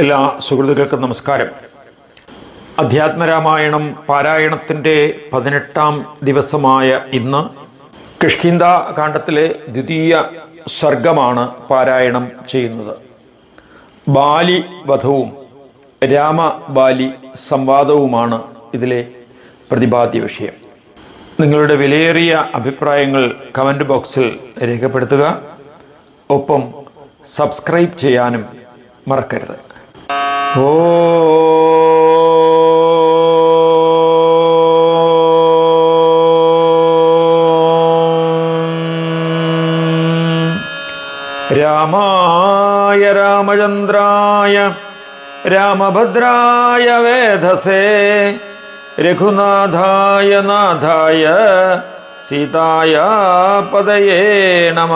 എല്ലാ സുഹൃത്തുക്കൾക്കും നമസ്കാരം. അധ്യാത്മരാമായണം പാരായണത്തിന്റെ പതിനെട്ടാം ദിവസമായ ഇന്ന് കിഷ്കിന്ത കാണ്ഡത്തിലെ ദ്വിതീയ സർഗമാണ് പാരായണം ചെയ്യുന്നത്. ബാലി വധവും രാമബാലി സംവാദവുമാണ് ഇതിലെ പ്രതിപാദ്യ വിഷയം. നിങ്ങളുടെ വിലയേറിയ അഭിപ്രായങ്ങൾ കമന്റ് ബോക്സിൽ രേഖപ്പെടുത്തുക. ഒപ്പം സബ്സ്ക്രൈബ് ചെയ്യാനും മറക്കരുത്. ഓ രാമായ രാമചന്ദ്രായ രാമഭദ്രായ വേധസേ രഘുനാഥായ നാഥായ സീതായ പദയേ നമ.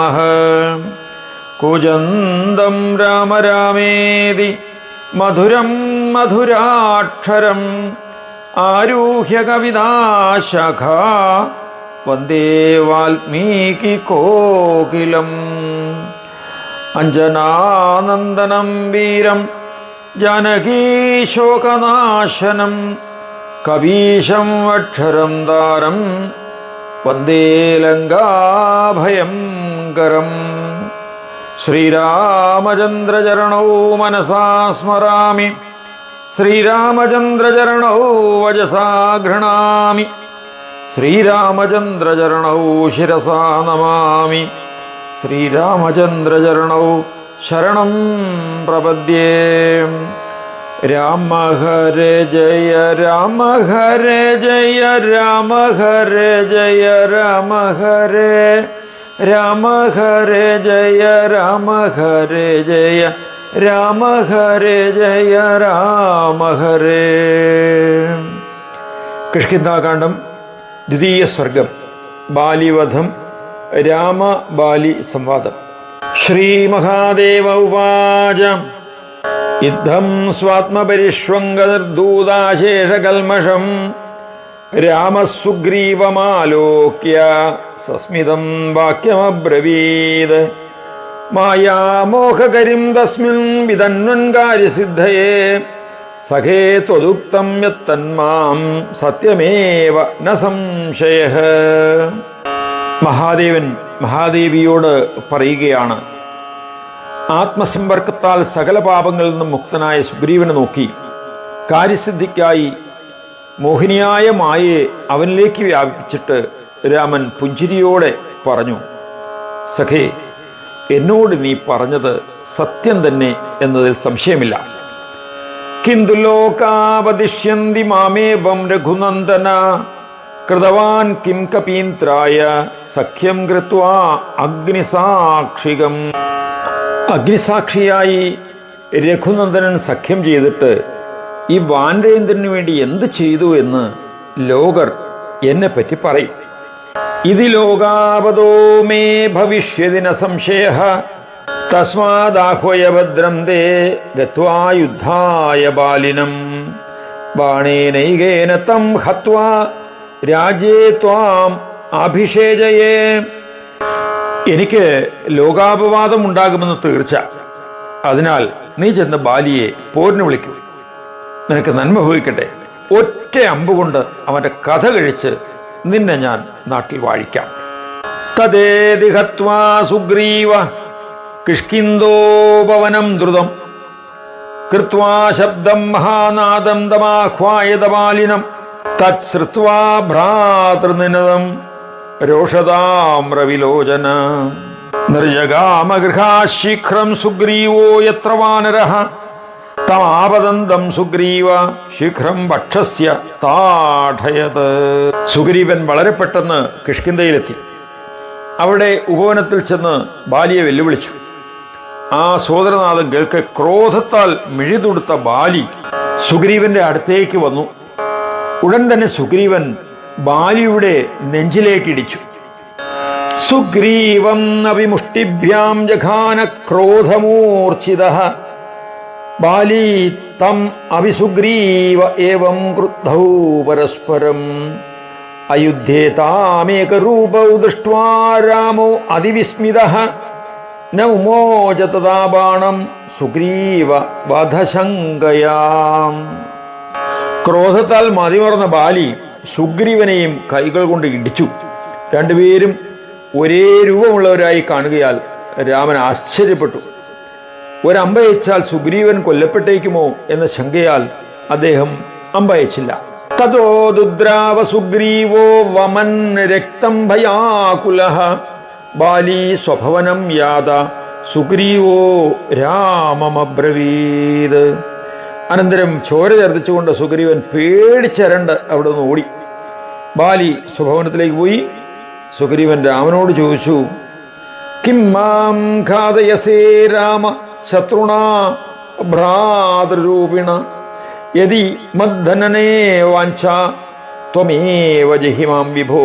കുജന്തം രാമ രാമേതി മധുരം മധുരാക്ഷരം ആരൂഹ്യ കവിതാശഖ വന്ദേ വാൽമീകി കോകിലം അഞ്ജനാനന്ദനം വീരം ജാനകീശോകനാശനം കവീശം അക്ഷരം താരം വന്ദേ ലങ്കാഭയങ്കരം ശ്രീരാമചന്ദ്രചരണൗ മനസാ സ്മരാമി. ശ്രീരാമചന്ദ്രചരണോ വജസാ ഗൃണാമി. ശ്രീരാമചന്ദ്രചരണോ ശിരസാ നമാമി. ശ്രീരാമചന്ദ്രചരണോ ശരണം പ്രപദ്യേ. രാമ ഹര ജയ രാമ ഹര ജയ രാമ ഹര ജയ രാമ ഹരേ. രാമ ഹരേ ജയ രാമ ഹരേ ജയ രാമ ഹരേ ജയ രാമ ഹരേ. കിഷ്കിന്താകാന്ഡം ദ്വിതീയ സ്വർഗം ബാലിവധം രാമ ബാലി സംവാദം. ശ്രീ മഹാദേവ ഉവാച യുദ്ധം സ്വാത്മപരിഷ്വംഗനിർദൂതാശേഷകൽമഷം രാമസുഗ്രീവമാലോക്യ സസ്മിതം വാക്യമബ്രവീത്. മായാമോഹകരിം തസ്മിൻ വിതന്വൻ കാര്യസിദ്ധയേ സഖേ ത്വദുക്തം യത്തന്മാം സത്യമേവ ന സംശയ. മഹാദേവൻ മഹാദേവിയോട് പറയുകയാണ് ആത്മസമ്പർക്കത്താൽ സകല പാപങ്ങളിൽ നിന്നും മുക്തനായ സുഗ്രീവനെ നോക്കി കാര്യസിദ്ധിക്കായി മോഹിനിയായ മായയെ അവനിലേക്ക് വ്യാപിപ്പിച്ചിട്ട് രാമൻ പുഞ്ചിരിയോടെ പറഞ്ഞു സഖേ എന്നോട് നീ പറഞ്ഞത് സത്യം തന്നെ എന്നതിൽ സംശയമില്ല. കിന്തു ലോകാവതിഷ്യന്തി മാമേവം രഘുനന്ദന കൃതവാൻ കിം കപീന്ത്രായ സഖ്യം കൃത്വാ അഗ്നിസാക്ഷികം. അഗ്നിസാക്ഷിയായി രഘുനന്ദനൻ സഖ്യം ചെയ്തിട്ട് ഈ വാനരേന്ദ്രന് വേണ്ടി എന്ത് ചെയ്തു എന്ന് ലോകർ എന്നെ പറ്റി പറയും. ഇതി ലോകാവതോ മേ ഭവിഷ്യതിന സംശയ. തസ്മാദാഹ്വയഭദ്രം തേ ഗത്വാ യുദ്ധായ ബാലിനം. ബാണേനൈകേന തം ഹത്വാ രാജേ ത്വാം അഭിഷേചയേ. എനിക്ക് ലോകാപവാദം ഉണ്ടാകുമെന്ന് തീർച്ച. അതിനാൽ നീ ചെന്ന് ബാലിയെ പോരിന് വിളിക്കൂ. നിനക്ക് നന്മ ഭവിക്കട്ടെ. ഒറ്റ അമ്പുകൊണ്ട് അവന്റെ കഥ കഴിച്ച് നിന്നെ ഞാൻ നാട്ടിൽ വാഴിക്കാം. സുഗ്രീവ കിഷ്കിന്തോപവനം ദ്രുതം. കൃത്വാ ശബ്ദം മഹാനാദം ദമാഹ്വായതമാലിനം തത്സൃത്വാ ഭ്രാതൃനിനദം രോഷതാമ്രവിലോചന നിർജഗാമഗൃഹാശീഘ്രം സുഗ്രീവോ യത്ര വാനരഃ തമാപദന്തം സുഗ്രീവ ശീഘ്രം ഭക്ഷസ്യ താഠയത്. സുഗ്രീവൻ വളരെ പെട്ടെന്ന് കിഷ്കിന്തയിലെത്തി അവിടെ ഉപവനത്തിൽ ചെന്ന് ബാലിയെ വെല്ലുവിളിച്ചു. ആ സോദരനാഥം കേൾക്ക് ക്രോധത്താൽ മിഴിതുടുത്ത ബാലി സുഗ്രീവന്റെ അടുത്തേക്ക് വന്നു. ഉടൻ തന്നെ സുഗ്രീവൻ ബാലിയുടെ നെഞ്ചിലേക്ക് ഇടിച്ചു സുഗ്രീവം അഭിമുഷ്ടിഭ്യാം ജഘാന ക്രോധമൂർച്ഛിത ബാലി അഭിസുഗ്രീവ ഏവം ക്രുദ്ധൗ പരസ്പരം. അയുധ്യേതാമേകരൂപൗ ദൃഷ്ട്വാ രാമോ അതിവിസ്മിത. ന ബാണം സുഗ്രീവ വധശങ്കയാം. ക്രോധത്താൽ മതിമറന്ന ബാലി സുഗ്രീവനെയും കൈകൾ കൊണ്ട് ഇടിച്ചു. രണ്ടുപേരും ഒരേ രൂപമുള്ളവരായി കാണുകയാൽ രാമൻ ആശ്ചര്യപ്പെട്ടു. ഒരമ്പയച്ചാൽ സുഗ്രീവൻ കൊല്ലപ്പെട്ടേക്കുമോ എന്ന ശങ്കയാൽ അദ്ദേഹം അമ്പയച്ചില്ല. തതോ ദുദ്രാവ സുഗ്രീവോ വമൻ രക്തം ഭയാകുല ബാലി സ്വഭവനം യാത സുഗ്രീവോ രാമമബ്രവീത്. അനന്തരം ചോര ചർദ്ദിച്ചുകൊണ്ട് സുഗ്രീവൻ പേടിച്ചരണ്ട് അവിടെ നിന്ന് ഓടി. ബാലി സ്വഭവനത്തിലേക്ക് പോയി. സുഗ്രീവൻ രാമനോട് ചോദിച്ചു കിം മാം ഘാതയസേ രാമ? ശത്രുണ ഭ്രാതൃരൂപിണ. യതി മദ്ധനനേ വാഞ്ച ത്വമേവ ജഹിമാം വിഭോ.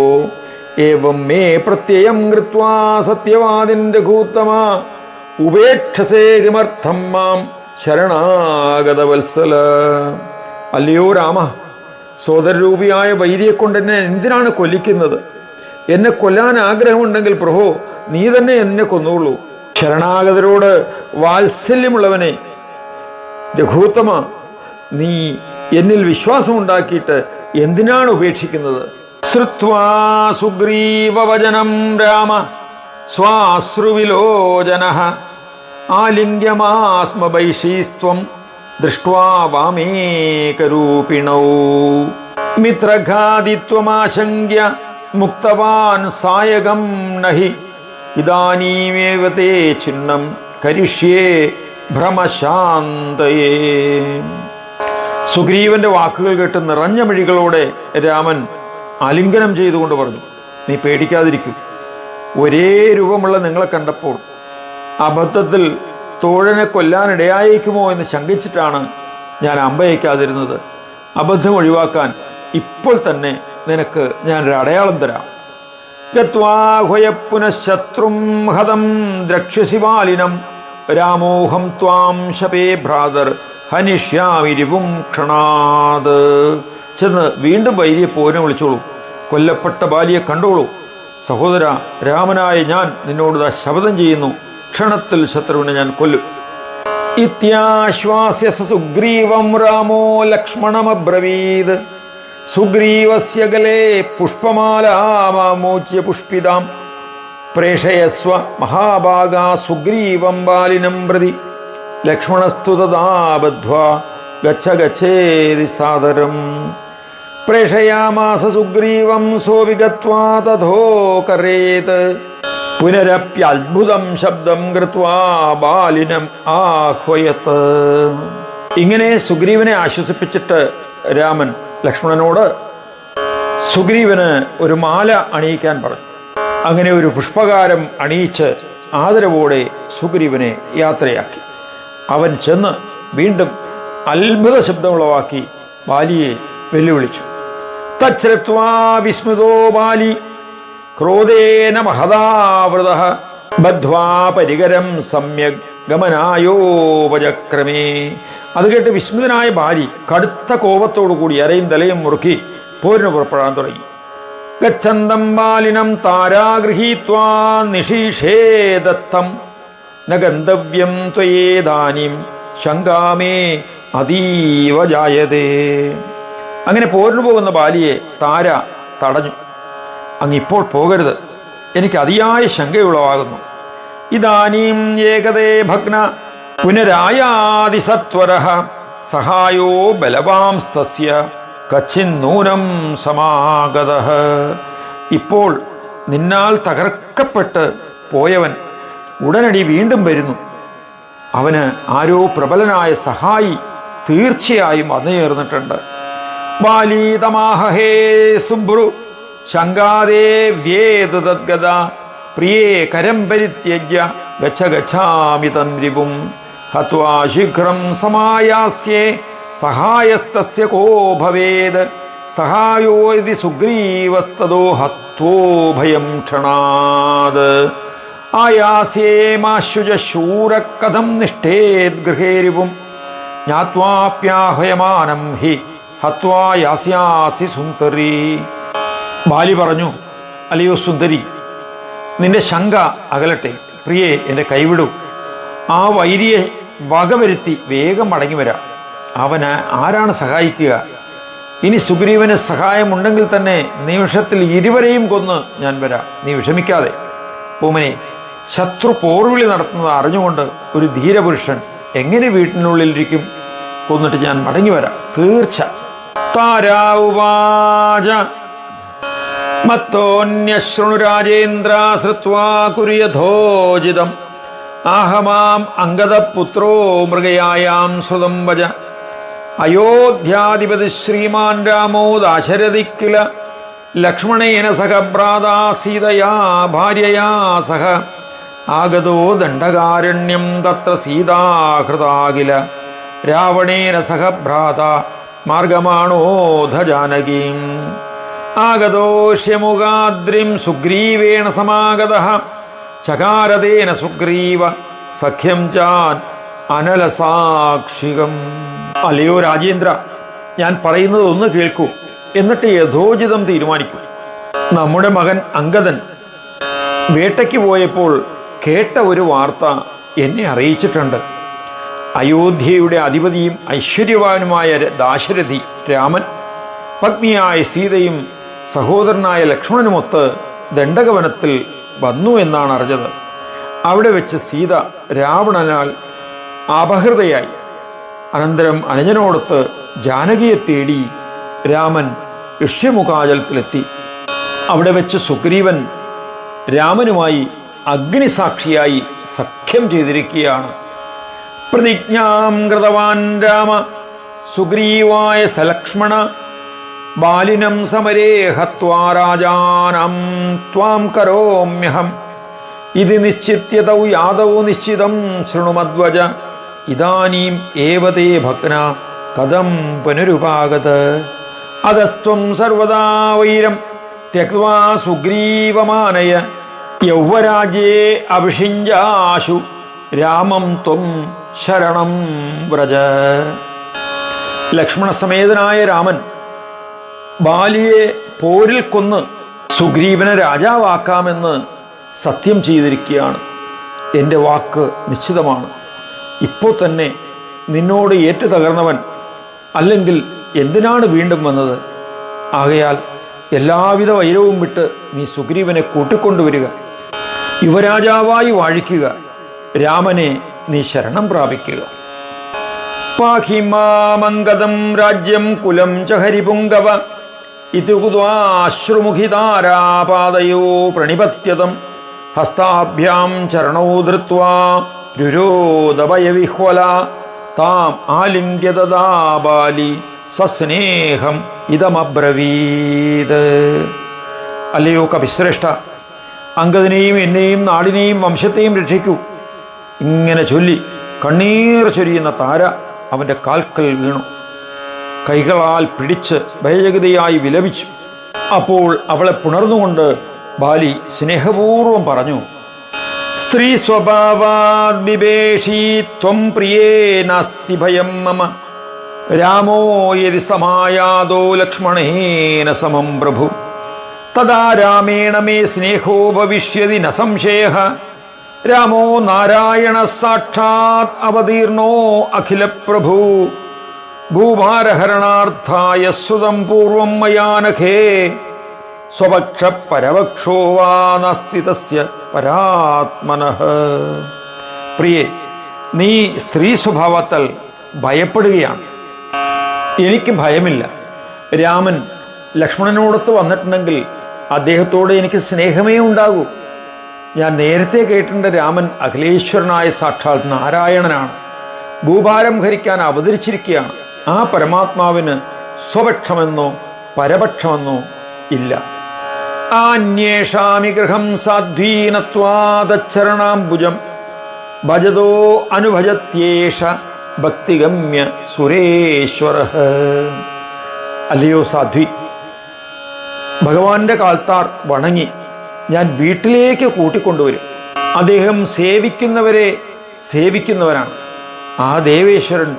ഏവം മേ പ്രത്യയം കൃത്വാ സത്യവാദിൻ രഘൂത്തമ. ഉപേക്ഷസേ കിമർത്ഥം മാം ശരണാഗതവത്സല. അല്ലയോ രാമ സോദരരൂപിയായ വൈരിയെ കൊണ്ട് എന്നെ എന്തിനാണ് കൊല്ലിക്കുന്നത്? എന്നെ കൊല്ലാൻ ആഗ്രഹമുണ്ടെങ്കിൽ പ്രഭോ നീ തന്നെ എന്നെ കൊന്നുള്ളൂ ശരണാഗതരോട് വാത്സല്യമുള്ളവനെ രഘൂത്തമ നീ എന്നിൽ വിശ്വാസമുണ്ടാക്കിയിട്ട് എന്തിനാണ് ഉപേക്ഷിക്കുന്നത്? ശ്രുത്വാ സുഗ്രീവവചനം രാമ സ്വാശ്രുവിലോചന ആലിംഗ്യമാസ്മ വൈശീസ്ത്വം വാമേകരൂപിണൗ. മിത്രഘാതിത്വമാശങ്ക്യ മുക്തവാൻ സായകം നഹി. ഇതാനീമേവ തേ ചിഹ്നം കരിഷ്യേ ഭ്രമശാന്തയേ. സുഗ്രീവന്റെ വാക്കുകൾ കേട്ട് നിറഞ്ഞ മിഴികളോടെ രാമൻ ആലിംഗനം ചെയ്തുകൊണ്ട് പറഞ്ഞു നീ പേടിക്കാതിരിക്കൂ. ഒരേ രൂപമുള്ള നിങ്ങളെ കണ്ടപ്പോൾ അബദ്ധത്തിൽ തോഴനെ കൊല്ലാനിടയായേക്കുമോ എന്ന് ശങ്കിച്ചിട്ടാണ് ഞാൻ അമ്പയക്കാതിരുന്നത്. അബദ്ധം ഒഴിവാക്കാൻ ഇപ്പോൾ തന്നെ നിനക്ക് ഞാനൊരു അടയാളം തരാം. ഗത്വാഹ്വയ പുനഃശത്രും ഹതം ദ്രക്ഷ്യസിവാലിനം. രാമോഹം ത്വാം ശപേ ഭ്രാതർ ഹനിഷ്യാമിരിവും ക്ഷണാത്. ചെന്ന് വീണ്ടും വൈരിയെ പോരും വിളിച്ചോളൂ. കൊല്ലപ്പെട്ട ബാലിയെ കണ്ടോളൂ. സഹോദര രാമനായ ഞാൻ നിന്നോട് ശപഥം ചെയ്യുന്നു. ക്ഷണത്തിൽ ശത്രുവിനെ ഞാൻ കൊല്ലും. ഇത്യാശ്വാസ്യ സുഗ്രീവം രാമോ ലക്ഷ്മണമബ്രവീത്. സുഗ്രീവസ്യ ഗലേ പുഷ്പമാലാമോച്യ പുഷ്പിതാം. പ്രേഷയസ്വ മഹാഭാഗ സുഗ്രീവം ബാലിനം പ്രതി. ലക്ഷ്മണസ്തു തഥാ ബദ്ധ്വാ ഗച്ഛ ഗച്ഛേതി സാദരം. പ്രേഷയാമാസ സുഗ്രീവം സോവിഗത്വാ തഥോകരേത് പുനരപ്യത്ഭുതം ശബ്ദം കൃത്വാ ബാലിനം ആഹ്വയത്ത്. ഇങ്ങനെ സുഗ്രീവനെ ആശ്വസിപ്പിച്ചിട്ട് രാമൻ ലക്ഷ്മണനോട് സുഗ്രീവന് ഒരു മാല അണിയിക്കാൻ പറഞ്ഞു. അങ്ങനെ ഒരു പുഷ്പകാരം അണിയിച്ച് ആദരവോടെ സുഗ്രീവനെ യാത്രയാക്കി. അവൻ ചെന്ന് വീണ്ടും അത്ഭുത ശബ്ദമുളവാക്കി ബാലിയെ വെല്ലുവിളിച്ചു. തച്ഛ്രത്വാ വിസ്മൃതോ ബാലി ക്രോധേന മഹതാവൃത ബദ്ധ്വാ പരികരം സമ്യക് ഗമനായോപചക്രമേ അത് കേട്ട് വിസ്മിതനായ ബാലി കടുത്ത കോപത്തോടു കൂടി അരയും തലയും മുറുക്കി പോരിന് പുറപ്പെടാൻ തുടങ്ങി. ഗച്ഛന്തം ബാലിനം താരാഗൃഹീത്വാ നിഷീഷേ ദത്തം ന ഗന്ധവ്യം ശങ്കാമേ അതീവ ജായതേ. അങ്ങനെ പോരിന് പോകുന്ന ബാലിയെ താര തടഞ്ഞു. അങ്ങിപ്പോൾ പോകരുത്. എനിക്ക് അതിയായ ശങ്കയുളവാകുന്നു. ഇതാനീം ഏകദേ ഭഗ്ന പുനരായാതിസത്വര സഹായോ ബലവാംസ്തസ്യ കച്ചിന്നൂനം സമാഗത. ഇപ്പോൾ നിന്നാൽ തകർക്കപ്പെട്ട് പോയവൻ ഉടനടി വീണ്ടും വരുന്നു. അവന് ആരോ പ്രബലനായ സഹായി തീർച്ചയായും വന്നു ചേർന്നിട്ടുണ്ട് ബാലീതമാഹേ സുബ്രു ശങ്കാദേ പ്രിയേ കരം പരിത്യജ്യ ഗച്ഛ ഗച്ഛാമിതം തന്ത്രിപും. ഹത്വാ ശീഘ്രം സമായാസ്യേ സഹായസ്തസ്യ ഭവേത് സഹായോ ഇതി സുഗ്രീവസ്തോ ഹത്വോ ഭയം ക്ഷണാത് ആയാസ്യേമാശുജ ശൂരകഥം നിഷ്ഠേത് ഗൃഹേരിവും ജ്ഞാത്വാപ്യാഹയമാനം ഹി ഹത്വാ യാസ്യാസി സുന്ദരി ബാലി പറഞ്ഞു അല്ലയോ സുന്ദരി നിന്റെ ശങ്ക അകലട്ടെ പ്രിയെ എന്റെ കൈവിടൂ। ആ വൈരിയെ വകവരുത്തി വേഗം മടങ്ങി വരാം. അവന് ആരാണ് സഹായിക്കുക? ഇനി സുഗ്രീവന് സഹായമുണ്ടെങ്കിൽ തന്നെ നിമിഷത്തിൽ ഇരുവരെയും കൊന്ന് ഞാൻ വരാം. നീ വിഷമിക്കാതെ. പൂമനെ ശത്രു പോർവിളി നടത്തുന്നത് അറിഞ്ഞുകൊണ്ട് ഒരു ധീരപുരുഷൻ എങ്ങനെ വീട്ടിനുള്ളിലിരിക്കും? കൊന്നിട്ട് ഞാൻ മടങ്ങി വരാം. തീർച്ച. താരാവുവാച. മത്തോന്യശൃണു രാജേന്ദ്ര കുര്യധോജിതം ആഹമാം അംഗദപുത്രോ മൃഗയായാം ശ്രുതം വജ അയോധ്യാധിപതി ശ്രീമാൻ രാമോ ദാശരഥി കില ലക്ഷ്മണേന സഹ സീതയാ ഭാര്യയാ സഹ. ആഗതോ ദണ്ഡകാരണ്യം തത്ര സീതാഹൃതാകില. രാവണേന സഹ ഭ്രാത മാർഗമാണോധ ജാനകീം ആഗതോഷ്യമുഖാദ്രിം സുഗ്രീവേണ സമാഗത. ചകാരതേന സുഗ്രീവ സഖ്യം ചാൻ അനലസാക്ഷികം. അല്ലയോ രാജേന്ദ്ര ഞാൻ പറയുന്നത് ഒന്ന് കേൾക്കൂ എന്നിട്ട് യഥോചിതം തീരുമാനിക്കൂ. നമ്മുടെ മകൻ അങ്കദൻ വേട്ടയ്ക്ക് പോയപ്പോൾ കേട്ട ഒരു വാർത്ത എന്നെ അറിയിച്ചിട്ടുണ്ട്. അയോധ്യയുടെ അധിപതിയും ഐശ്വര്യവാനുമായ ദാശരഥി രാമൻ പത്നിയായ സീതയും സഹോദരനായ ലക്ഷ്മണനുമൊത്ത് ദണ്ഡകവനത്തിൽ വന്നു എന്നാണ് അറിഞ്ഞത്. അവിടെ വെച്ച് സീത രാവണനാൽ അപഹൃതയായി. അനന്തരം അനുജനോടൊത്ത് ജാനകിയെ തേടി രാമൻ ഋഷ്യമുഖാചലത്തിലെത്തി. അവിടെ വെച്ച് സുഗ്രീവൻ രാമനുമായി അഗ്നിസാക്ഷിയായി സഖ്യം ചെയ്തിരിക്കുകയാണ്. പ്രതിജ്ഞാം കൃതവാൻ രാമ സുഗ്രീവായ സലക്ഷ്മണ ബാലിനം സമരേഹത്വാരാജാനം ഹത്വാ രാജാനം ത്വാം കരോമ്യഹം. ഇത് നിശ്ചിത്യതൗ യാദൗ നിശ്ചിതം ശൃണുമദ്വജ ഇതാനീം ഏവതേ ഭഗ്ന കഥം പുനരുപാകത് അതസ്ത്വം സർവദാ വൈരം ത്യക്വാ സുഗ്രീവമാനയ. യൗവരാജ്യേ അഭിഷിഞ്ചാശു. രാമം ത്വം ശരണം വ്രജ. ലക്ഷ്മണസമേതനായ രാമൻ ബാലിയെ പോരിൽ കൊന്ന് സുഗ്രീവനെ രാജാവാക്കാമെന്ന് സത്യം ചെയ്തിരിക്കുകയാണ്. എന്റെ വാക്ക് നിശ്ചിതമാണ്. ഇപ്പോൾ തന്നെ നിന്നോട് ഏറ്റു തകർന്നവൻ അല്ലെങ്കിൽ എന്തിനാണ് വീണ്ടും വന്നത്? ആകയാൽ എല്ലാവിധ വൈരവും വിട്ട് നീ സുഗ്രീവനെ കൂട്ടിക്കൊണ്ടുവരിക. യുവരാജാവായി വാഴിക്കുക. രാമനെ നീ ശരണം പ്രാപിക്കുക. പാഹി മാമംഗതം രാജ്യം കുലം ച ഹരിപുങ്കവ ഇതുകുതാശ്രുമുഖിതാരാപാദയോ പ്രണിപത്യതം. ഹസ്താഭ്യാം ചരണോ ധൃത്വാ രുരോദവയവിഹ്വല താം ആലിംഗ്യതാബാലി സസ്നേഹം ഇതമബ്രവീത്. അല്ലയോ കവിശ്രേഷ്ഠ അങ്കദിനെയും എന്നെയും നാടിനെയും വംശത്തെയും രക്ഷിക്കൂ. ഇങ്ങനെ ചൊല്ലി കണ്ണീർ ചൊരിയുന്ന താര അവന്റെ കാൽക്കൽ വീണു. കൈകളാൽ പിടിച്ച് ഭയജഗതിയായി വിലപിച്ചു. അപ്പോൾ അവളെ പുണർന്നുകൊണ്ട് ബാലി സ്നേഹപൂർവം പറഞ്ഞു സ്ത്രീ സ്വഭാവാത് ബിഭേഷി ത്വം പ്രിയേ നാസ്തി ഭയം മമ. രാമോ യതി സമായാതോ ലക്ഷ്മണേന സമം പ്രഭു. തദാ രാമേണ മേ സ്നേഹോ ഭവിഷ്യതി ന സംശയ. രാമോ നാരായണ സാക്ഷാത് അവതീർണോ അഖില പ്രഭു ഭൂഭാരഹരണാർത്ഥായ സുതം പൂർവം മയാനഖേ സ്വപക്ഷ പരപക്ഷോ പരാത്മനഃ. പ്രിയേ നീ സ്ത്രീ സ്വഭാവത്താൽ ഭയപ്പെടുകയാണ്. എനിക്ക് ഭയമില്ല. രാമൻ ലക്ഷ്മണനോടൊത്ത് വന്നിട്ടുണ്ടെങ്കിൽ അദ്ദേഹത്തോട് എനിക്ക് സ്നേഹമേ ഉണ്ടാകൂ. ഞാൻ നേരത്തെ കേട്ടിട്ടുണ്ട് രാമൻ അഖിലേശ്വരനായ സാക്ഷാൽ നാരായണനാണ്. ഭൂഭാരം ഭരിക്കാൻ അവതരിച്ചിരിക്കുകയാണ്. ആ പരമാത്മാവിന് സ്വപക്ഷമെന്നോ പരപക്ഷമെന്നോ ഇല്ല. ആന്യേഷാമി ഗൃഹം സാധ്വീനത്വാദരണാംബുജം ഭജതോ അനുഭജത്യേഷ ഭക്തിഗമ്യ സുരേശ്വര. അല്ലയോ സാധ്വി ഭഗവാന്റെ കാൽത്താർ വണങ്ങി ഞാൻ വീട്ടിലേക്ക് കൂട്ടിക്കൊണ്ടുവരും. അദ്ദേഹം സേവിക്കുന്നവരെ സേവിക്കുന്നവരാണ്. ആ ദേവേശ്വരൻ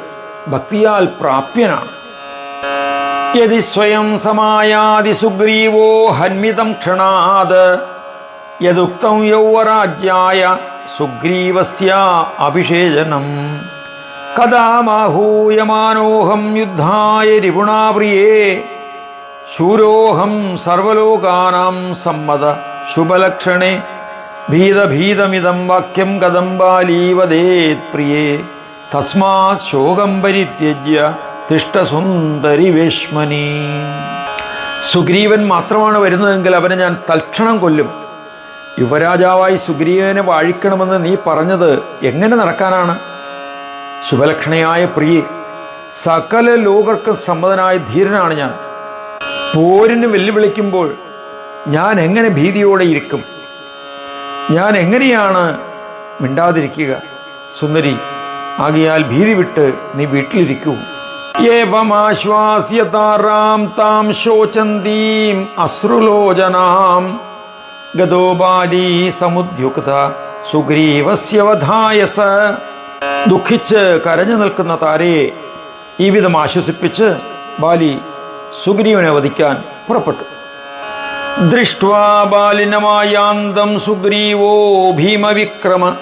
ഭക്തിയാൽ പ്രാപ്യനാണ്. യതി സ്വയം സമായാതി സുഗ്രീവോ ഹന്മിതം ക്ഷണാത്. യദുക്തം യൗവരാജ്യായ സുഗ്രീവസ്യ അഭിഷേചനം. കഥാമാഹൂയമാനോഹം യുദ്ധായ രിപുണാപ്രിയേ. ശൂരോഹം സർവലോകാനാം സമ്മത ശുഭലക്ഷണേ. ഭീതഭീതമിതം വാക്യം കഥം ബാലീവദേത് പ്രിയേ. തസ്മാത് ശോകം പരിത്യജ്യ തിഷ്ടസുന്ദരി വേഷ്മനി. സുഗ്രീവൻ മാത്രമാണ് വരുന്നതെങ്കിൽ അവനെ ഞാൻ തൽക്ഷണം കൊല്ലും. യുവരാജാവായി സുഗ്രീവനെ വാഴിക്കണമെന്ന് നീ പറഞ്ഞത് എങ്ങനെ നടക്കാനാണ്? ശുഭലക്ഷണയായ പ്രിയെ സകല ലോകർക്കും സമ്മതനായ ധീരനാണ് ഞാൻ. പോരിന് വെല്ലുവിളിക്കുമ്പോൾ ഞാൻ എങ്ങനെ ഭീതിയോടെ ഇരിക്കും? ഞാൻ എങ്ങനെയാണ് മിണ്ടാതിരിക്കുക? സുന്ദരി ആകിയാൽ ഭീതി വിട്ട് നീ വീട്ടിലിരിക്കൂ. ഏവമാശ്വാസ്യതാറാം താം ശോചന്തീം അശ്രുലോചനാം. ഗതോ ബാലി സമുദ്യുക്ത സുഗ്രീവസ്യവധായസ ദുഃഖിച്ച് കരഞ്ഞു നിൽക്കുന്ന താരയെ ഈ വിധം ആശ്വസിപ്പിച്ച് ബാലി സുഗ്രീവനെ വധിക്കാൻ പുറപ്പെട്ടു. ദൃഷ്ട്വാ ബാലിനമായാന്തം സുഗ്രീവോ ഭീമവിക്രമ.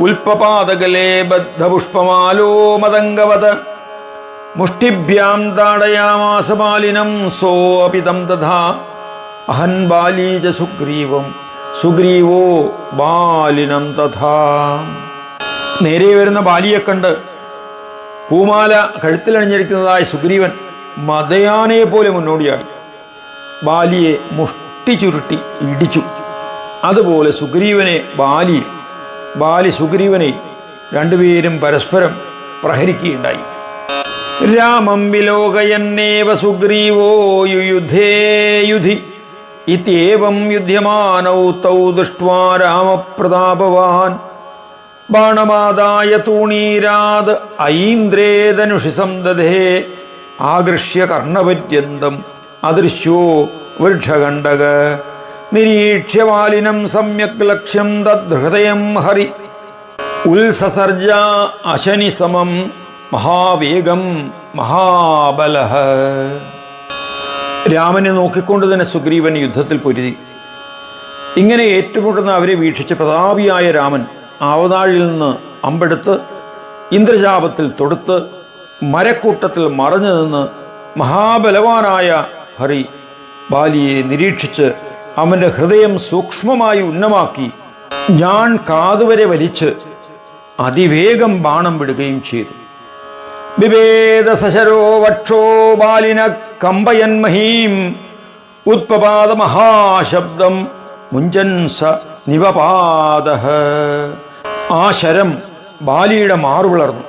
ഉൽപ്പപാതകലേ ബദ്ധപുഷ്പമാലോ മതംഗവത് മുഷ്ടിഭ്യാം താടയാമാസമാലിനം സോപിതം തഥാ. അഹൻ ബാലീജ സുഗ്രീവം സുഗ്രീവോ ബാലിനം തഥാ. നേരെ വരുന്ന ബാലിയെ കണ്ട് പൂമാല കഴുത്തിലണിഞ്ഞിരിക്കുന്നതായ സുഗ്രീവൻ മതയാനയെ പോലെ മുന്നോടിയാടി. ബാലിയെ മുഷ്ടി ചുരുട്ടി ഇടിച്ചു. അതുപോലെ സുഗ്രീവനെ ബാലി ബാലി സുഗ്രീവനെ രണ്ടുപേരും പരസ്പരം പ്രഹരിക്കുകയുണ്ടായി. രാമം വിലോകയന്നേവ സുഗ്രീവോ യുയുധേ യുധി. ഇത്യേവം യുധ്യമാനൗ തൗ ദൃഷ്ട്വാ രാമപ്രതാപവാൻ. ബാണമാദായ തൂണീരാത് ഐന്ദ്രേതനുഷി സന്തതേ ആകൃഷ്യ കർണപര്യന്തം അദൃശ്യോ വൃക്ഷകണ്ഡക. നിരീക്ഷ്യ വാലിനം സമ്യക് ലക്ഷ്യം തദ്ഹൃദയം ഹരി. ഉത്സസർജ അശനി സമം മഹാവേഗം മഹാബലഹ. രാമനെ നോക്കിക്കൊണ്ട് തന്നെ സുഗ്രീവൻ യുദ്ധത്തിൽ പൊരുതി. ഇങ്ങനെ ഏറ്റുമുട്ടുന്ന അവരെ വീക്ഷിച്ച് പ്രതാപിയായ രാമൻ ആവതാഴിൽ നിന്ന് അമ്പെടുത്ത് ഇന്ദ്രജാപത്തിൽ തൊടുത്ത് മരക്കൂട്ടത്തിൽ മറഞ്ഞു നിന്ന് മഹാബലവാനായ ഹരി ബാലിയെ നിരീക്ഷിച്ച് അവന്റെ ഹൃദയം സൂക്ഷ്മമായി ഉന്നമാക്കി. ഞാൻ കാതുവരെ വലിച്ച് അതിവേഗം ബാണം വിടുകയും ചെയ്തു. വിവേദ സശരോ വക്ഷോ ബാലിന കമ്പയൻ മഹീം ഉത്പപാത മഹാശബ്ദം മുഞ്ചൻ സ നിവപാദ ആ ശരം ബാലിയുടെ മാറുവിളർന്നു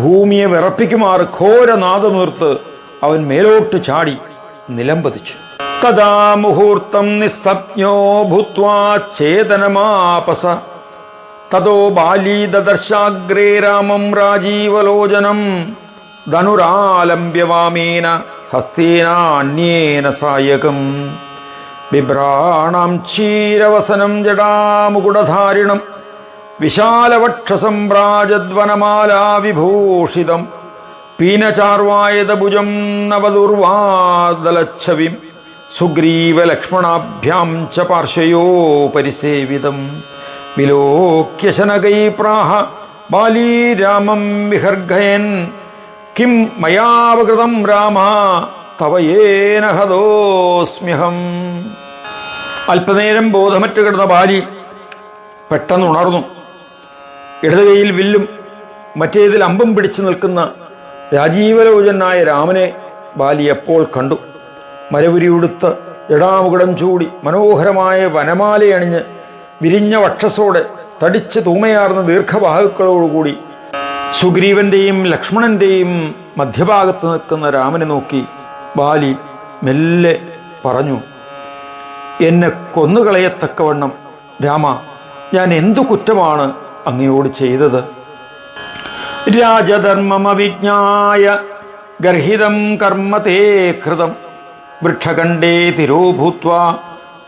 ഭൂമിയെ വിറപ്പിക്കുമാറ് ഘോരനാദമുയർത്ത് അവൻ മേലോട്ട് ചാടി നിലംപതിച്ചു. തഥാ മുഹൂർത്തം നിസ്സജ്ഞോ ഭൂത്വാ ചേതനമാപസ തതോ ബാലീ ദദർശാഗ്രേ രാമം രാജീവലോചനം. ധനുരാലംബ്യവാമേന ഹസ്തേനാന്യേന സായകം. ബിഭ്രാണം ക്ഷീരവസനം ജടാമുകുടധാരിണം. വിശാലവക്ഷസമ്രാജദ്വനമാലാ വിഭൂഷിതം പീനചാർവായതഭുജം നവദുർവാദലച്ഛവിം. സുഗ്രീവലക്ഷ്മണാഭ്യാം ച പാർശ്വയോ പരിസേവിതം വിലോക്യ ശനകൈ പ്രാഹ ബാലീരാമം വിഹർഘയൻ കിം മയാവകൃതം രാമ തവയേനഹതോസ്മ്യഹം അല്പനേരം ബോധമറ്റ് കിടന്ന ബാലി പെട്ടെന്ന് ഉണർന്നു ഇടത് കൈയിൽ വില്ലും മറ്റേതിൽ അമ്പും പിടിച്ചു നിൽക്കുന്ന രാജീവലോചനായ രാമനെ ബാലി എപ്പോൾ കണ്ടു? മരവുരിയുടുത്ത് ജടാമുകുടം ചൂടി മനോഹരമായ വനമാലയണിഞ്ഞ് വിരിഞ്ഞ വക്ഷസോടെ തടിച്ച് തൂമയാർന്ന ദീർഘവാഹുക്കളോടുകൂടി സുഗ്രീവന്റെയും ലക്ഷ്മണന്റെയും മധ്യഭാഗത്ത് നിൽക്കുന്ന രാമനെ നോക്കി ബാലി മെല്ലെ പറഞ്ഞു എന്നെ കൊന്നുകളയത്തക്കവണ്ണം രാമ ഞാൻ എന്തു കുറ്റമാണ് അങ്ങയോട് ചെയ്തത്? രാജധർമ്മമവിജ്ഞായ ഗർഹിതം കർമ്മ തേ കൃതം. വൃക്ഷകണ്ഡേ തിരോഭൂത്വ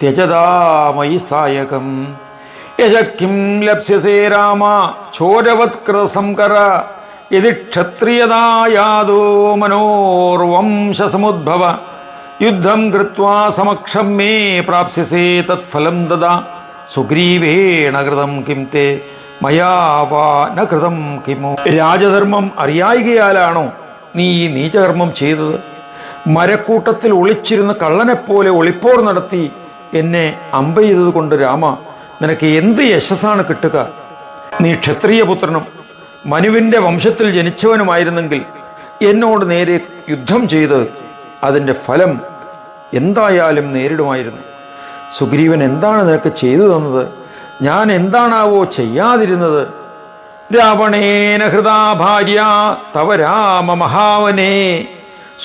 ത്യജതാമയി സായകം. യശക്കിം ലപ്സ്യസേ രാമ ചോരവത്കൃതസംകര യതി ക്ഷത്രിയതായാതോ മനോർവംശസമുദ്ഭവ. യുദ്ധം കൃത്വാ സമക്ഷം മേ പ്രാപ്സ്യസേ തത്ഫലം ദദാ. സുഗ്രീവേണ കൃതം കിം തേ മയാവാ കൃതം കിമോ. രാജധർമ്മം അറിയായികയാലാണോ നീ ഈ നീചകർമ്മം ചെയ്തത്? മരക്കൂട്ടത്തിൽ ഒളിച്ചിരുന്ന് കള്ളനെപ്പോലെ ഒളിപ്പോർ നടത്തി എന്നെ അമ്പ ചെയ്തത് കൊണ്ട് രാമ നിനക്ക് എന്ത് യശസ്സാണ് കിട്ടുക? നീ ക്ഷത്രിയപുത്രനും മനുവിന്റെ വംശത്തിൽ ജനിച്ചവനുമായിരുന്നെങ്കിൽ എന്നോട് നേരെ യുദ്ധം ചെയ്ത് അതിന്റെ ഫലം എന്തായാലും നേരിടുമായിരുന്നു. സുഗ്രീവൻ എന്താണ് നിനക്ക് ചെയ്തു തന്നത്? ഞാൻ എന്താണാവോ ചെയ്യാതിരുന്നത്? രാവണേന ഹൃദാ ഭാര്യ തവ രാമ മഹാവനേ.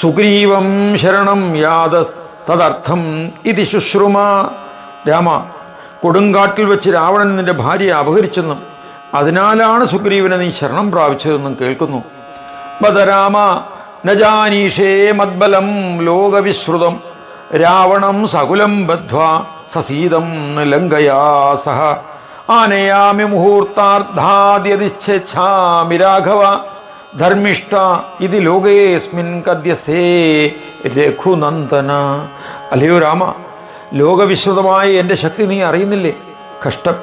സുഗ്രീവം ശരണം യാത തദർത്ഥം ഇതി ശുശ്രുമ. രാമ കൊടുങ്കാട്ടിൽ വെച്ച് രാവണൻ നിന്റെ ഭാര്യയെ അപഹരിച്ചെന്നും അതിനാലാണ് സുഗ്രീവനെ നീ ശരണം പ്രാപിച്ചതെന്നും കേൾക്കുന്നു. ബദരാമ നജാനീഷേ മദ്ബലം ലോകവിശ്രുതം. രാവണം സകുലം ബദ്ധ്വാ സസീതം ലങ്കയാ സഹ. ആനയാമി മുഹൂർത്താർദ്ധാദ്യതിച്ഛേച്ഛാമി രാഘവ. ധർമ്മിഷ്ഠ ഇത് ലോകയേസ്മിൻ കദ്യസേ രഘുനന്ദന. അല്ലയോ രാമ ലോകവിശ്രുതമായ എന്റെ ശക്തി നീ അറിയുന്നില്ലേ? കഷ്ടം.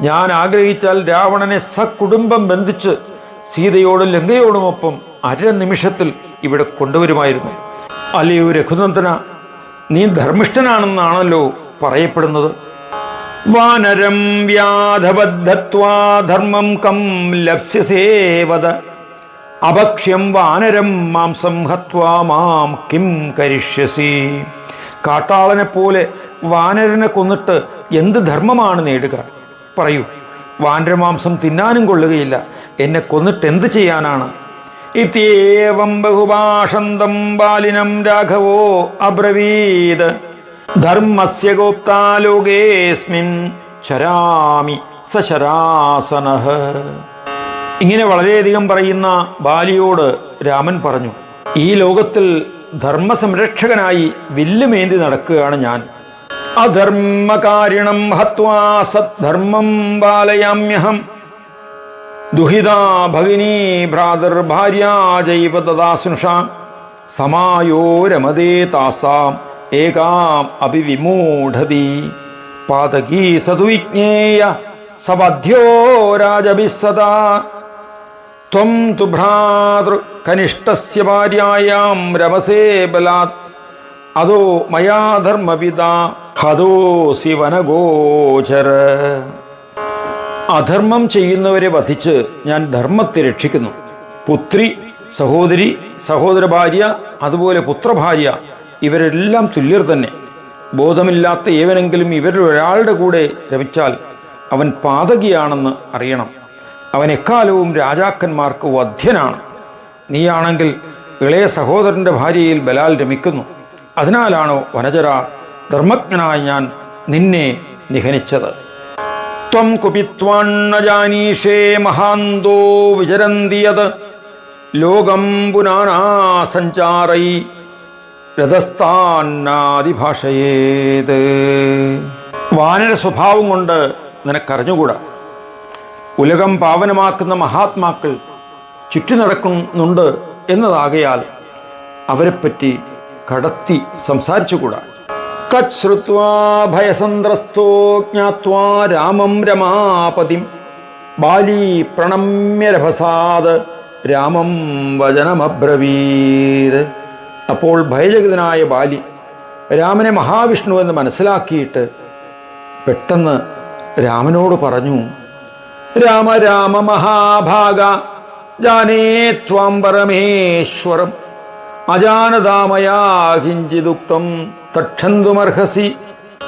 ഞാൻ ആഗ്രഹിച്ചാൽ രാവണനെ സകുടുംബം ബന്ധിച്ച് സീതയോടും ലങ്കയോടുമൊപ്പം അര നിമിഷത്തിൽ ഇവിടെ കൊണ്ടുവരുമായിരുന്നു. അല്ലയോ രഘുനന്ദന നീ ധർമ്മിഷ്ഠനാണെന്നാണല്ലോ പറയപ്പെടുന്നത്? വാനരം വ്യാധബദ്ധത്വാ ധർമ്മം കം ലപ്സ്യസേവത അഭക്ഷ്യം വാനരം മാംസം ഹത്വാ മാം കിം കരിഷ്യസി. കാട്ടാളനെ പോലെ വാനരനെ കൊന്നിട്ട് എന്ത് ധർമ്മമാണ് നേടുക? പറയൂ. വാനരമാംസം തിന്നാനും കൊള്ളുകയില്ല. എന്നെ കൊന്നിട്ട് എന്ത് ചെയ്യാനാണ്? ഇത്യേവം ബഹുഭാഷന്തം ബാലിനം രാഘവോ അബ്രവീത്. ധർമ്മസ്യ ഗോപ്താലോകേസ്മിൻ ചരാമി സശരാസനഃ ഇങ്ങനെ വളരെയധികം പറയുന്ന ബാലിയോട് രാമൻ പറഞ്ഞു ഈ ലോകത്തിൽ ധർമ്മസംരക്ഷകനായി വില്ലുമേന്തി നടക്കുകയാണ് ഞാൻ. അധർമ്മകാരിണം ഹത്വാ സദ്ധർമ്മം ബാലയാമ്യഹം. ദുഹിതാ ഭഗിനി ഭ്രാതർ ഭാര്യ ജൈവ ദദാസുഷ സമായോ രമതേ താസാം ഏകാം അഭിവിമൂഢതി. പാതകീ സതുവിജ്ഞേയ സവധ്യോ രാജഭിസ്സദാ. ത്വം തു ഭ്രാതൃ കനിഷ്ഠസ്യ ഭാര്യായാം രമസേ ബലാത്. അതോ മയാധർമ്മപിത ഹതോ ഹതോസി വനഗോചര അധർമ്മം ചെയ്യുന്നവരെ വധിച്ച് ഞാൻ ധർമ്മത്തെ രക്ഷിക്കുന്നു. പുത്രി സഹോദരി സഹോദര ഭാര്യ അതുപോലെ പുത്രഭാര്യ ഇവരെല്ലാം തുല്യർ തന്നെ. ബോധമില്ലാത്ത ഏവനെങ്കിലും ഇവരിൽ ഒരാളുടെ കൂടെ രമിച്ചാൽ അവൻ പാതകിയാണെന്ന് അറിയണം. അവൻ എക്കാലവും രാജാക്കന്മാർക്ക് വധ്യനാണ്. നീയാണെങ്കിൽ ഇളയ സഹോദരന്റെ ഭാര്യയിൽ ബലാൽ രമിക്കുന്നു. അതിനാലാണോ വനജര ധർമ്മജ്ഞനായി ഞാൻ നിന്നെ നിഹനിച്ചത്? ത്വം കുപിത്വാണ്ണജാനീഷേ മഹാന്തോ വിചരന്തിയത് ലോകം പുനാനാ സഞ്ചാരൈ രഥസ്ഥാനാദിഭാഷയേത് വാനര സ്വഭാവം കൊണ്ട് നിനക്കറിഞ്ഞുകൂടാ? ഉലകം പാവനമാക്കുന്ന മഹാത്മാക്കൾ ചുറ്റി നടക്കുന്നുണ്ട് എന്നതാകയാൽ അവരെപ്പറ്റി കടത്തി സംസാരിച്ചുകൂടാ? തച്ഛ്രുത്വാ ഭയസന്ത്രസ്തോ ജ്ഞാത്വാ രാമം രമാപതിം ബാലി പ്രണമ്യരഭസാദ് രാമം വചനമബ്രവീത്. അപ്പോൾ ഭയജഗതനായ ബാലി രാമനെ മഹാവിഷ്ണു എന്ന് മനസ്സിലാക്കിയിട്ട് പെട്ടെന്ന് രാമനോട് പറഞ്ഞു രാമ രാമ മഹാഭാഗ. ജാനേ ത്വാം പരമേശ്വരം. അജാനതാമയാ കിഞ്ചിദുക്തം തക്ഷന്തുമർഹസി.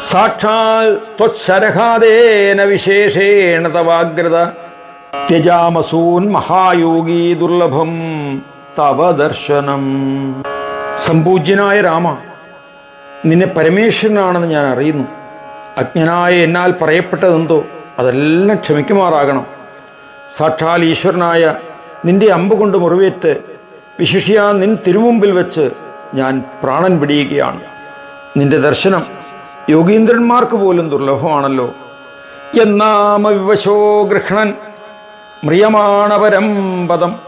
സാക്ഷാൽ ത്വത്സരഹാദേന വിശേഷേണ തവാഗ്രത. ത്യജാമസൂൻ മഹായോഗി ദുർലഭം തവ ദർശനം. സംപൂജ്യനായ രാമ നിന്നെ പരമേശ്വരനാണെന്ന് ഞാൻ അറിയുന്നു. അജ്ഞനായ എന്നാൽ പറയപ്പെട്ടതെന്തോ? അതെല്ലാം ക്ഷമിക്കുമാറാകണം. സാക്ഷാൽ ഈശ്വരനായ നിന്റെ അമ്പ് കൊണ്ട് മുറിവേറ്റ് വിശിഷ്യ നിൻ തിരുമുമ്പിൽ വെച്ച് ഞാൻ പ്രാണൻ പിടിയുകയാണ്. നിന്റെ ദർശനം യോഗീന്ദ്രന്മാർക്ക് പോലും ദുർലഭമാണല്ലോ. എന്നാമവിവശോ ഗൃഹണൻ മ്രിയമാണപരം പദം.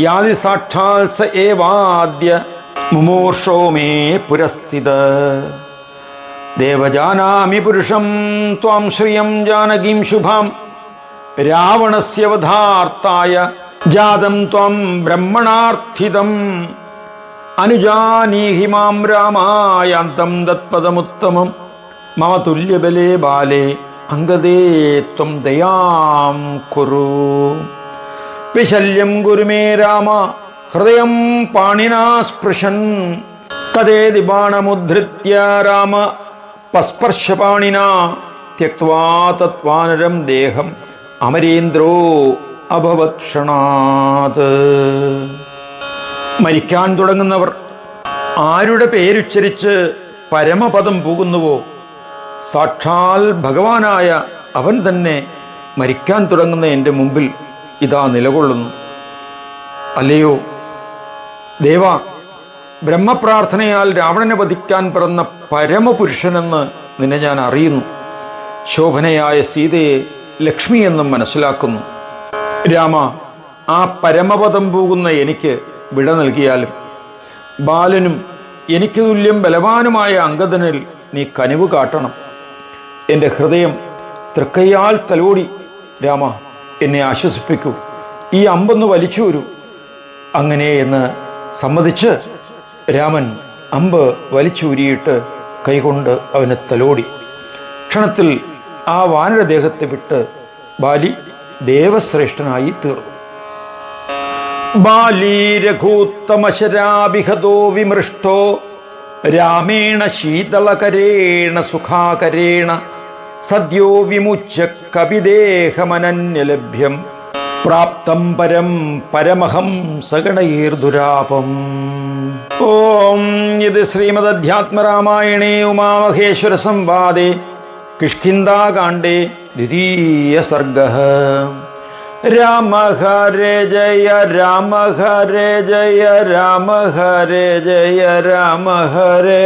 യാതി സാക്ഷാൽ സ ഏവാദ്യ മുമോർഷോ മേ പുരസ്ഥിത. ദേവജാനാമി പുരുഷം ത്വാം ശ്രിയം ജാനകീം ശുഭാം. രാവണസ്യ വധാർത്തായ ജാതം ത്വം ബ്രഹ്മണാർത്ഥിതം. അനുജാനീഹി മാം രാമായാന്തം തത്പദമുത്തമം. മമ തുല്യബലേ ബാലേ അംഗദേ ത്വം ദയാം കുരു വിശല്യം ഗുരുമേ രാമ ഹൃദയം പാണിനാ സ്പൃശൻ തദേതി ബാണമുദ്ധൃത്യ രാമ പസ്പർശപാണിന തത്വാനരം ദേഹം അമരേന്ദ്രോ അഭവക്ഷണാത് മരിക്കാൻ തുടങ്ങുന്നവർ ആരുടെ പേരുച്ചരിച്ച് പരമപദം പോകുന്നുവോ? സാക്ഷാൽ ഭഗവാനായ അവൻ തന്നെ മരിക്കാൻ തുടങ്ങുന്ന എന്റെ മുമ്പിൽ ഇതാ നിലകൊള്ളുന്നു. അല്ലയോ? ദേവ ബ്രഹ്മപ്രാർത്ഥനയാൽ രാവണനെ വധിക്കാൻ പിറന്ന പരമപുരുഷനെന്ന് നിന്നെ ഞാൻ അറിയുന്നു. ശോഭനയായ സീതയെ ലക്ഷ്മി എന്നും മനസ്സിലാക്കുന്നു. രാമ ആ പരമപദം പോകുന്ന എനിക്ക് വിട നൽകിയാലും ബാലനും എനിക്ക് തുല്യം ബലവാനുമായ അംഗതനിൽ നീ കനിവ് കാട്ടണം. എന്റെ ഹൃദയം തൃക്കയ്യാൽ തലോടി രാമ എന്നെ ആശ്വസിപ്പിക്കൂ. ഈ അമ്പൊന്ന് വലിച്ചു വരൂ അങ്ങനെ എന്ന് സമ്മതിച്ച് രാമൻ അമ്പ് വലിച്ചൂരിയിട്ട് കൈകൊണ്ട് അവനെ തലോടി. ക്ഷണത്തിൽ ആ വാനരദേഹത്തെ വിട്ട് ബാലി ദേവശ്രേഷ്ഠനായി തീർന്നു. ബാലീരഘൂത്തമശരാഭിഹതോ വിമൃഷ്ടോ രാമേണ ശീതളകരേണ സുഖാകരേണ സദ്യോ വിമുച്യ കപിദേഹമനന്യലഭ്യം പ്രാപ്തം പരം പരമഹം സഗണൈർദുരാപം ഓം ഇത് ശ്രീമദധ്യാത്മരാമായണേ ഉമാമഹേശ്വര സംവാദേ കിഷ്കിന്ദാകാണ്ടേ ദ്വിതീയ സർഗ രാമ ഹരേ ജയ രാമ ഹരേ ജയ രാമ ഹരേ ജയ രാമ ഹരേ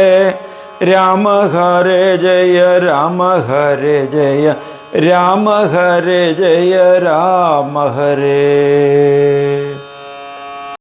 രാമ ഹരേ ജയ രാമ ഹരേ ജയ. രാമ ഹരേ ജയ രാമ ഹരേ